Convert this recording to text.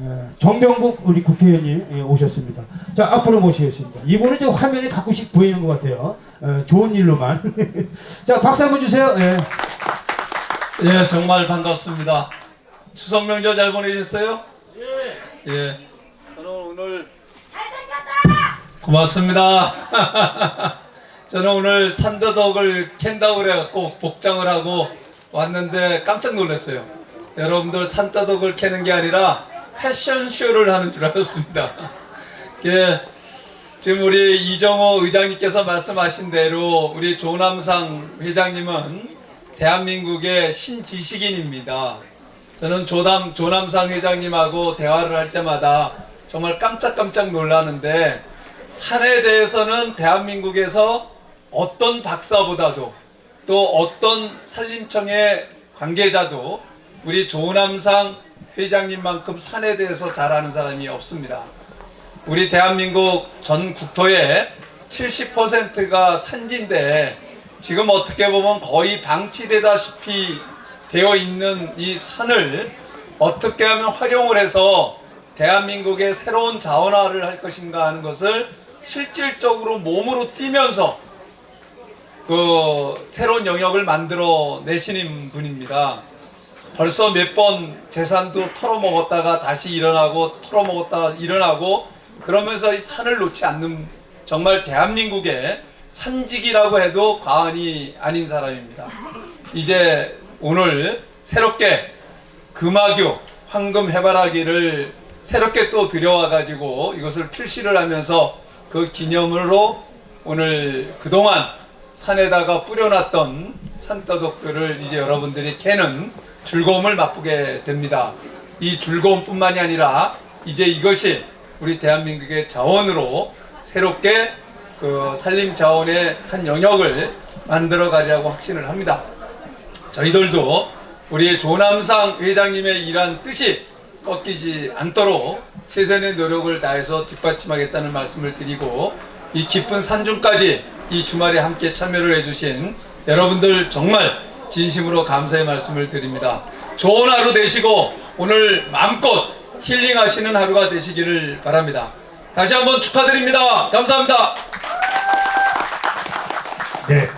예, 정병국 우리 국회의원님 예, 오셨습니다. 자 앞으로 모시겠습니다. 이분은 좀 화면에 가끔씩 보이는 것 같아요. 예, 좋은 일로만. 자 박수 한번 주세요. 예. 예, 정말 반갑습니다. 추석 명절 잘 보내셨어요? 예. 예. 저는 오늘 고맙습니다. 저는 오늘 산더덕을 캔다고 그래갖고 복장을 하고 왔는데 깜짝 놀랐어요. 여러분들 산더덕을 캐는 게 아니라 패션쇼를 하는 줄 알았습니다. 예. 지금 우리 이정호 의장님께서 말씀하신 대로 우리 조남상 회장님은 대한민국의 신지식인입니다. 저는 조남, 조남상 회장님하고 대화를 할 때마다 정말 깜짝깜짝 놀라는데 산에 대해서는 대한민국에서 어떤 박사보다도 또 어떤 산림청의 관계자도 우리 조남상 회장님만큼 산에 대해서 잘 아는 사람이 없습니다. 우리 대한민국 전 국토의 70%가 산지인데 지금 어떻게 보면 거의 방치되다시피 되어 있는 이 산을 어떻게 하면 활용을 해서 대한민국의 새로운 자원화를 할 것인가 하는 것을 실질적으로 몸으로 뛰면서 그 새로운 영역을 만들어 내시는 분입니다. 벌써 몇 번 재산도 털어먹었다가 다시 일어나고 털어먹었다가 일어나고 그러면서 이 산을 놓지 않는 정말 대한민국의 산직이라고 해도 과언이 아닌 사람입니다. 이제 오늘 새롭게 금화교 황금 해바라기를 새롭게 또 들여와 가지고 이것을 출시를 하면서 그 기념으로 오늘 그동안 산에다가 뿌려놨던 산더덕들을 이제 여러분들이 캐는 즐거움을 맛보게 됩니다. 이 즐거움뿐만이 아니라 이제 이것이 우리 대한민국의 자원으로 새롭게 그 산림 자원의 한 영역을 만들어 가리라고 확신을 합니다. 저희들도 우리 조남상 회장님의 일한 뜻이 꺾이지 않도록 최선의 노력을 다해서 뒷받침하겠다는 말씀을 드리고 이 깊은 산중까지 이 주말에 함께 참여를 해주신 여러분들 정말 진심으로 감사의 말씀을 드립니다. 좋은 하루 되시고 오늘 마음껏 힐링하시는 하루가 되시기를 바랍니다. 다시 한번 축하드립니다. 감사합니다. 네.